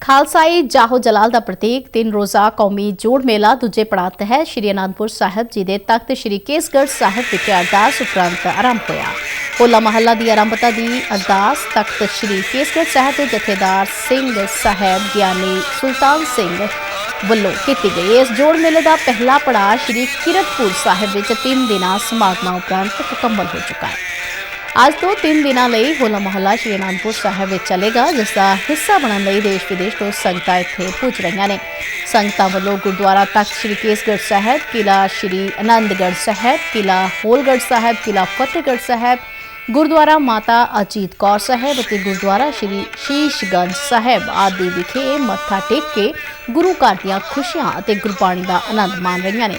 ਖਾਲਸਾਈ ਜਾਹੋ ਜਲਾਲ ਦਾ ਪ੍ਰਤੀਕ, ਤਿੰਨ ਰੋਜ਼ਾ ਕੌਮੀ ਜੋੜ ਮੇਲਾ, ਦੂਜੇ ਪੜਾਅ ਤਹਿਤ ਸ਼੍ਰੀ ਅਨੰਦਪੁਰ ਸਾਹਿਬ ਜੀ ਦੇ ਤਖਤ ਸ਼੍ਰੀ ਕੇਸਗੜ੍ਹ ਸਾਹਿਬ ਵਿਖੇ ਅਰਦਾਸ ਉਪਰੰਤ ਆਰੰਭ ਹੋਇਆ। ਹੋਲਾ ਮਹੱਲਾ ਦੀ ਆਰੰਭਤਾ ਦੀ ਅਰਦਾਸ ਤਖਤ ਸ਼੍ਰੀ ਕੇਸਗੜ੍ਹ ਸਾਹਿਬ ਦੇ ਜਥੇਦਾਰ ਸਿੰਘ ਸਾਹਿਬ ਗਿਆਨੀ ਸੁਲਤਾਨ ਸਿੰਘ ਵੱਲੋਂ ਕੀਤੀ ਗਈ। ਇਸ ਜੋੜ ਮੇਲੇ ਦਾ ਪਹਿਲਾ ਪੜਾਅ ਸ਼੍ਰੀ ਕਿਰਤਪੁਰ ਸਾਹਿਬ ਵਿੱਚ 3 ਦਿਨਾਂ ਸਮਾਗਮਾਂ ਉਪਰੰਤ ਮੁਕੰਮਲ ਹੋ ਚੁੱਕਾ ਹੈ। ਅੱਜ ਤੋਂ 3 ਦਿਨਾਂ ਲਈ ਹੋਲਾ ਮਹੱਲਾ ਸ਼੍ਰੀ ਅਨੰਦਪੁਰ ਸਾਹਿਬ ਵਿੱਚ ਚੱਲੇਗਾ, ਜਿਸ ਦਾ ਹਿੱਸਾ ਬਣਨ ਲਈ ਦੇਸ਼ ਵਿਦੇਸ਼ ਤੋਂ ਸੰਗਤਾਂ ਇੱਥੇ ਪਹੁੰਚ ਰਹੀਆਂ ਨੇ। ਸੰਗਤਾਂ ਵੱਲੋਂ ਗੁਰਦੁਆਰਾ ਤਖਤ ਸ਼੍ਰੀ ਕੇਸਗੜ੍ਹ ਸਾਹਿਬ ਕਿਲਾ ਸ਼੍ਰੀ ਆਨੰਦਗੜ੍ਹ ਸਾਹਿਬ ਕਿਲਾ ਹੋਲਗੜ੍ਹ ਸਾਹਿਬ ਕਿਲਾ ਫਤਿਹਗੜ੍ਹ ਸਾਹਿਬ, ਗੁਰਦੁਆਰਾ ਮਾਤਾ ਅਜੀਤ ਕੌਰ ਸਾਹਿਬ ਅਤੇ ਗੁਰਦੁਆਰਾ ਸ਼੍ਰੀ ਸ਼ੀਸ਼ਗੰਜ ਸਾਹਿਬ ਆਦਿ ਵਿਖੇ ਮੱਥਾ ਟੇਕ ਕੇ ਗੁਰੂ ਘਰ ਦੀਆਂ ਖੁਸ਼ੀਆਂ ਅਤੇ ਗੁਰਬਾਣੀ ਦਾ ਆਨੰਦ ਮਾਣ ਰਹੀਆਂ ਨੇ।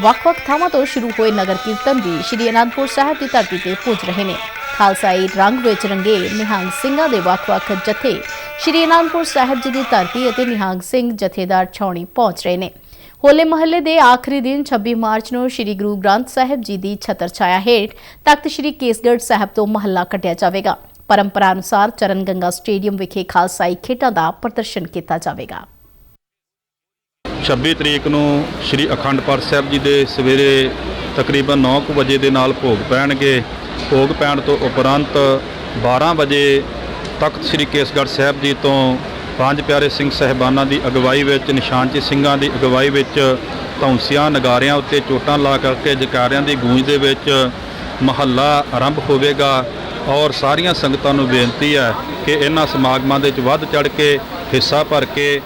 ਵੱਖ-ਵੱਖ ਥਾਵਾਂ ਤੋਂ ਸ਼ੁਰੂ ਹੋਏ ਨਗਰ ਕੀਰਤਨ ਵੀ ਸ਼੍ਰੀ ਅਨੰਦਪੁਰ ਸਾਹਿਬ ਦੀ ਧਰਤੀ ਤੇ ਪਹੁੰਚ ਰਹੇ ਨੇ। ਖਾਲਸਾਈ ਰੰਗ ਵਿੱਚ ਰੰਗੇ ਨਿਹੰਗ ਸਿੰਘਾਂ ਦੇ ਵੱਖ-ਵੱਖ ਜਥੇ ਸ਼੍ਰੀ ਅਨੰਦਪੁਰ ਸਾਹਿਬ ਜੀ ਦੀ ਧਰਤੀ ਅਤੇ ਨਿਹੰਗ ਸਿੰਘ ਜਥੇਦਾਰ ਛਾਉਣੀ ਪਹੁੰਚ ਰਹੇ ਨੇ। ਹੋਲੇ ਮਹੱਲੇ ਦੇ ਆਖਰੀ ਦਿਨ 26 ਮਾਰਚ ਨੂੰ ਸ਼੍ਰੀ ਗੁਰੂ ਗ੍ਰੰਥ ਸਾਹਿਬ ਜੀ ਦੀ ਛਤਰ ਛਾਇਆ ਹੇਠ ਤਖਤ ਸ਼੍ਰੀ ਕੇਸਗੜ੍ਹ ਸਾਹਿਬ ਤੋਂ ਮਹੱਲਾ ਕੱਢਿਆ ਜਾਵੇਗਾ। ਪਰੰਪਰਾ ਅਨੁਸਾਰ ਚਰਨ ਗੰਗਾ ਸਟੇਡੀਅਮ ਵਿਖੇ ਖਾਲਸਾਈ ਖੇਡਾਂ ਦਾ ਪ੍ਰਦਰਸ਼ਨ ਕੀਤਾ ਜਾਵੇਗਾ। 26 ਤਰੀਕ ਨੂੰ ਸ੍ਰੀ ਅਖੰਡ ਪਾਠ ਸਾਹਿਬ ਜੀ ਦੇ ਸਵੇਰੇ ਤਕਰੀਬਨ 9 ਕੁ ਵਜੇ ਦੇ ਨਾਲ ਭੋਗ ਪੈਣਗੇ। ਭੋਗ ਪੈਣ ਤੋਂ ਉਪਰੰਤ 12 ਵਜੇ ਤਖਤ ਸ੍ਰੀ ਕੇਸਗੜ੍ਹ ਸਾਹਿਬ ਜੀ ਤੋਂ ਪੰਜ ਪਿਆਰੇ ਸਿੰਘ ਸਹਿਬਾਨਾਂ ਦੀ ਅਗਵਾਈ ਵਿੱਚ, ਨਿਸ਼ਾਨਚੀ ਸਿੰਘਾਂ ਦੀ ਅਗਵਾਈ ਵਿੱਚ, ਧੌਂਸੀਆਂ, ਨਗਾਰਿਆਂ ਉੱਤੇ ਚੋਟਾਂ ਲਾ ਕਰਕੇ, ਜਕਾਰਿਆਂ ਦੀ ਗੂੰਜ ਦੇ ਵਿੱਚ ਮਹੱਲਾ ਆਰੰਭ ਹੋਵੇਗਾ ਔਰ ਸਾਰੀਆਂ ਸੰਗਤਾਂ ਨੂੰ ਬੇਨਤੀ ਹੈ ਕਿ ਇਹਨਾਂ ਸਮਾਗਮਾਂ ਦੇ ਵਿੱਚ ਵੱਧ ਚੜ ਕੇ ਹਿੱਸਾ ਭਰ ਕੇ